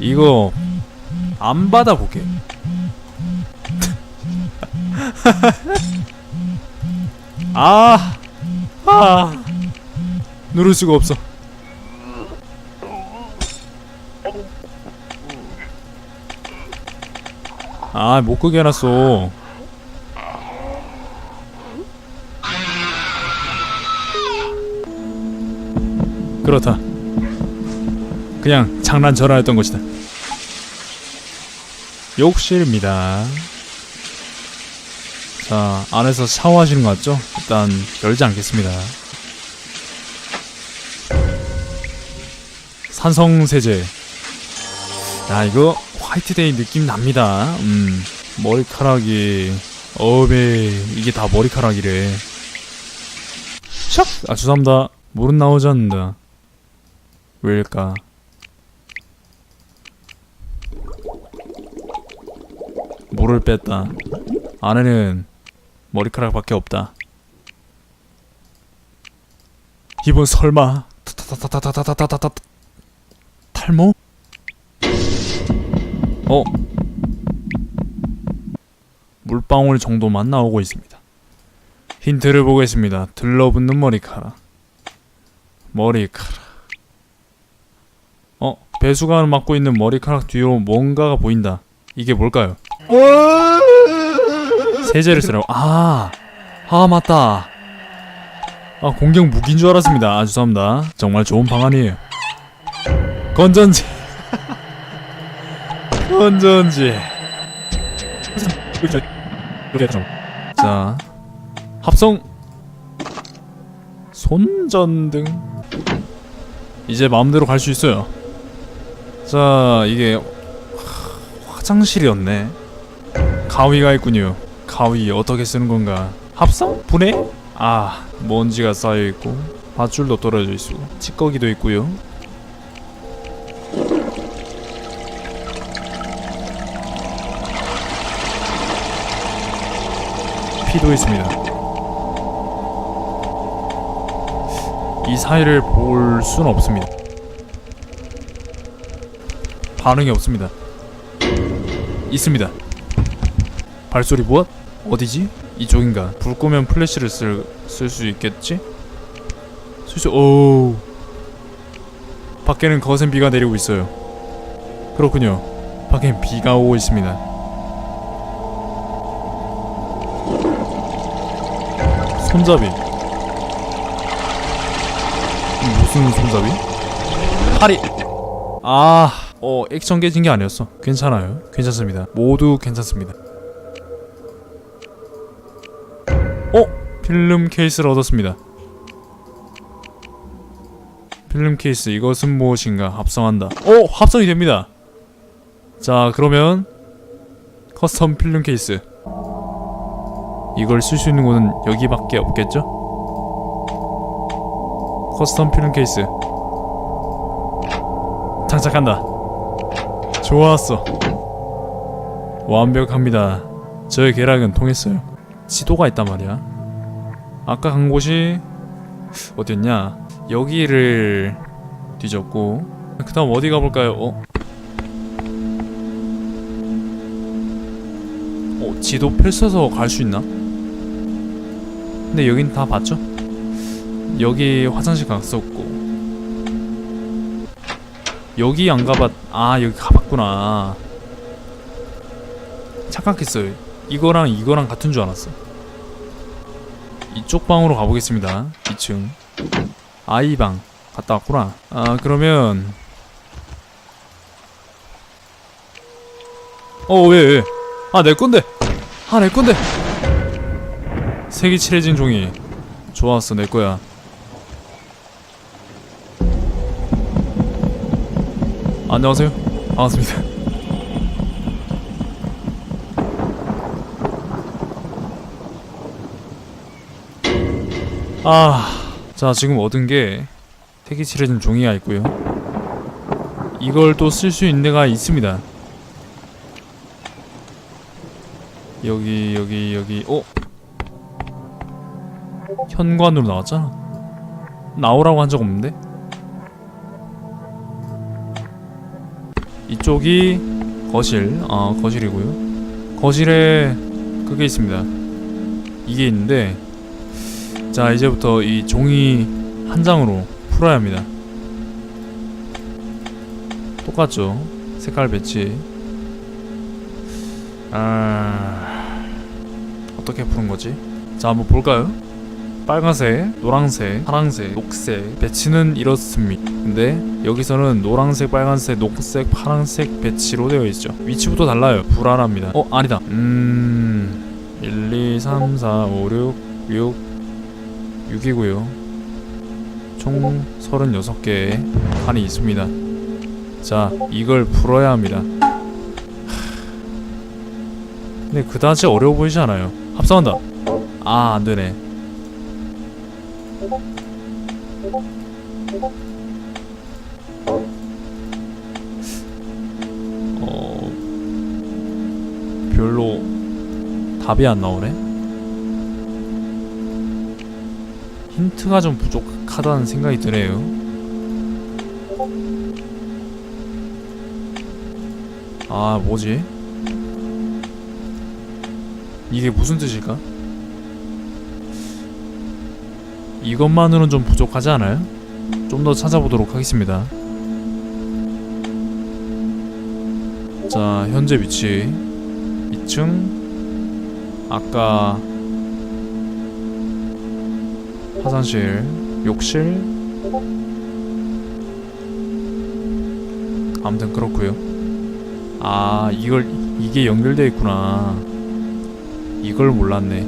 이거 안 받아볼게. 아, 아, 누를 수가 없어. 아, 못 끄게 해놨어. 그렇다. 그냥 장난 전화였던 것이다. 욕실입니다. 자, 안에서 샤워하시는 것 같죠? 일단 열지 않겠습니다. 산성 세제. 야, 이거 화이트데이 느낌 납니다. 음, 머리카락이 어베 이게 다 머리카락이래. 샥! 아, 죄송합니다. 물은 나오지 않는다. 왜일까? 물을 뺐다. 안에는 머리카락밖에 없다. 이번 설마 탈모? 어? 물방울 정도만 나오고 있습니다. 힌트를 보겠습니다. 들러붙는 머리카락. 머리카락. 어? 배수관을 막고 있는 머리카락 뒤로 뭔가가 보인다. 이게 뭘까요? 세제를 쓰라고. 아, 아 맞다. 아 공격 무기인 줄 알았습니다. 아 죄송합니다. 정말 좋은 방안이에요. 건전지. 건전지. 자, 합성. 손전등. 이제 마음대로 갈 수 있어요. 자, 이게 하, 화장실이었네. 가위가 있군요. 가위 어떻게 쓰는 건가? 합성? 분해? 아, 먼지가 쌓여 있고 밧줄도 떨어져 있고 찌꺼기도 있고요. 피도 있습니다. 이 사이를 볼 수는 없습니다. 반응이 없습니다. 있습니다. 발소리 무엇? 어디지? 이쪽인가? 불 끄면 플래시를 쓸 쓸 수 있겠지? 쓸수 오. 밖에는 거센 비가 내리고 있어요. 그렇군요. 밖엔 비가 오고 있습니다. 손잡이. 무슨 손잡이? 팔이. 아, 어 액션 깨진 게 아니었어. 괜찮아요. 괜찮습니다. 모두 괜찮습니다. 어? 필름 케이스를 얻었습니다. 필름 케이스 이것은 무엇인가 합성한다. 어? 합성이 됩니다. 자 그러면 커스텀 필름 케이스 이걸 쓸 수 있는 곳은 여기밖에 없겠죠? 커스텀 필름 케이스 장착한다. 좋았어. 완벽합니다. 저의 계략은 통했어요. 지도가 있단 말이야. 아까 간 곳이 어디였냐? 여기를 뒤졌고 그 다음 어디 가볼까요? 어? 어 지도 펼쳐서 갈 수 있나? 근데 여긴 다 봤죠? 여기 화장실 갔었고 여기 안 가봤 아 여기 가봤구나 착각했어요 이거랑 이거랑 같은 줄 알았어. 이쪽 방으로 가보겠습니다. 2층. 아이방. 갔다 왔구나. 아 그러면. 어왜 왜? 아 내건데. 아 내건데. 색이 칠해진 종이. 좋았어 내거야. 안녕하세요. 반갑습니다 아, 자 지금 얻은 게 택이 칠해진 종이가 있고요. 이걸 또 쓸 수 있는 데가 있습니다. 여기 여기 여기 어? 현관으로 나왔잖아. 나오라고 한 적 없는데? 이쪽이 거실 어 거실이고요 거실에 그게 있습니다 이게 있는데 자 이제부터 이 종이 한 장으로 풀어야 합니다 똑같죠 색깔 배치 아 어떻게 푸는 거지 자 한번 볼까요 빨간색, 노란색, 파란색, 녹색 배치는 이렇습니다. 근데 여기서는 노란색, 빨간색, 녹색, 파란색 배치로 되어 있죠. 위치부터 달라요. 불안합니다. 어, 아니다. 음... 1, 2, 3, 4, 5, 6, 6, 6이고요. 총 36개의 칸이 있습니다. 자, 이걸 풀어야 합니다. 하... 근데 그다지 어려워 보이지 않아요. 합성한다. 아, 안 되네. 어 별로 답이 안 나오네. 힌트가 좀 부족하다는 생각이 드네요. 아 뭐지? 이게 무슨 뜻일까? 이것만으로는 좀 부족하지 않아요? 좀 더 찾아보도록 하겠습니다. 자, 현재 위치 2층 아까 화장실, 욕실 아무튼 그렇고요. 아, 이걸 이게 연결되어 있구나. 이걸 몰랐네.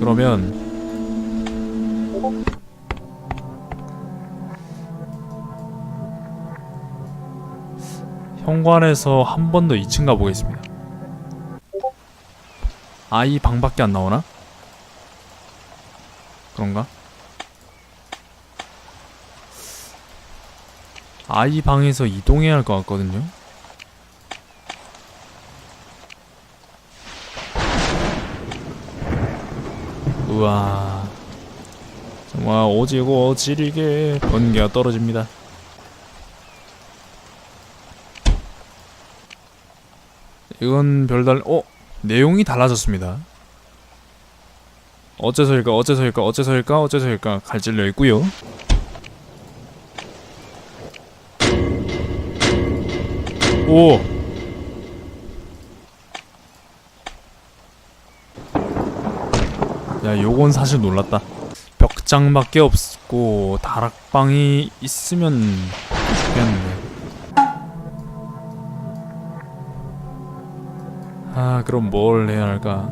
그러면 현관에서 한 번 더 2층 가보겠습니다. 아, 이 방밖에 안 나오나? 그런가? 아, 이 방에서 이동해야 할 것 같거든요? 우와. 정말 오지고 지리게 번개가 떨어집니다. 이건 별달 어 내용이 달라졌습니다. 어째서일까 어째서일까 어째서일까 어째서일까 갈질려 있고요. 오. 야, 요건 사실 놀랐다. 벽장밖에 없고 다락방이 있으면 좋겠는데. 아 그럼 뭘 해야 할까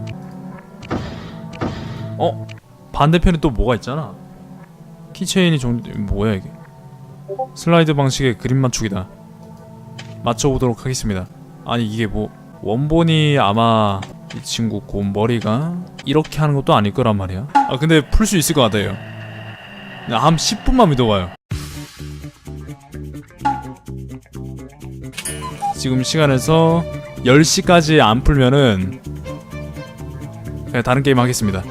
어? 반대편에 또 뭐가 있잖아. 키체인이 종 뭐야 이게? 슬라이드 방식의 그림 맞추기다. 맞춰보도록 하겠습니다. 아니 이게 뭐 원본이 아마 이 친구 곰 머리가 이렇게 하는 것도 아닐 거란 말이야. 아 근데 풀 수 있을 것 같아요. 한 10분만 믿어봐요. 지금 시간에서 10시까지 안 풀면은 그냥 다른 게임 하겠습니다.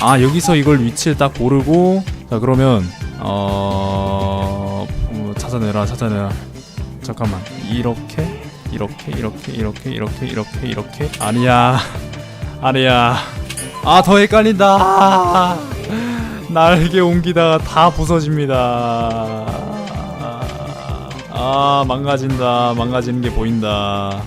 아 여기서 이걸 위치를 딱 고르고 자 그러면 어 어, 찾아내라 찾아내라. 잠깐만. 이렇게 이렇게 이렇게 이렇게 이렇게 이렇게 이렇게. 아니야. 아니야. 아 더 헷갈린다. 날개 옮기다가 다 부서집니다. 아 망가진다. 망가지는 게 보인다